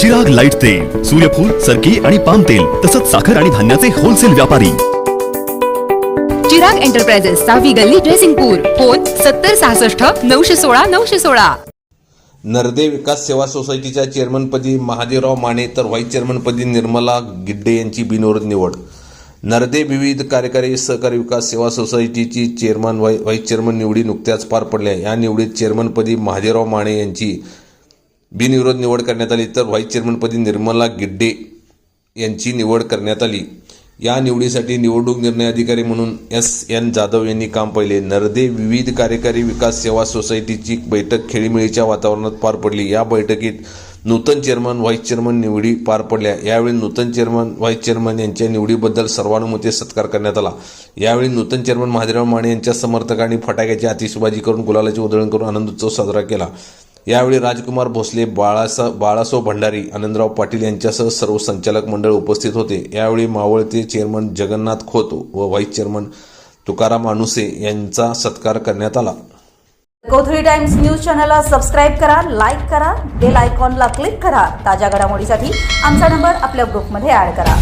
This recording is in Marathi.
चिराग लाइट तेल सूर्यफूल सरकी आणि पाम तेल तसंच साखर आणि धान्याचे होलसेल व्यापारी. चिराग एंटरप्राइजेस सहावी गल्ली ड्रेसिंगपूर फोन सत्तर सहासष्ट नऊशे सोळा नऊशे सोळा. नरदे विकास सेवा सोसायटीच्या चेअरमनपदी महादेवराव माने तर व्हाईस चेअरमनपदी निर्मला गिड्डे यांची बिनविरोध निवड. नरदे विविध कार्यकारी सहकारी विकास सेवा सोसायटीची चेअरमन व्हाई व्हाईस चेअरमन निवडी नुकत्याच पार पडल्या. या निवडीत चेअरमनपदी महादेवराव माने यांची बिनविरोध निवड करण्यात आली तर व्हाईस चेअरमनपदी निर्मला गिड्डे यांची निवड करण्यात आली. या निवडीसाठी निवडणूक निर्णय अधिकारी म्हणून एस. एन. जाधव यांनी काम पाहिले. नरदे विविध कार्यकारी विकास सेवा सोसायटीची बैठक खेळीमेळीच्या वातावरणात पार पडली. या बैठकीत नूतन चेअरमन व्हाईस चेअरमन निवडी पार पडल्या. यावेळी नूतन चेअरमन व्हाईस चेअरमन यांच्या निवडीबद्दल सर्वानुमते सत्कार करण्यात आला. यावेळी नूतन चेअरमन महादेवराव माने यांच्या समर्थकांनी फटाक्याची आतिषबाजी करून गुलालाची उधळण करून आनंदोत्सव साजरा केला. यावेळी राजकुमार भोसले बाळासा बाळासो भंडारी आनंदराव पाटील यांच्यासह सर्व संचालक मंडळ उपस्थित होते. यावेळी मावळते चेअरमन जगन्नाथ खोत व व्हाईस चेअरमन तुकाराम अनुसे यांचा सत्कार करण्यात आला. कोथळी टाइम्स न्यूज चॅनलला सबस्क्राईब करा लाईक करा बेल आयकॉनला क्लिक करा. ताज्या घडामोडीसाठी आमचा नंबर आपल्या ग्रुपमध्ये ऍड करा.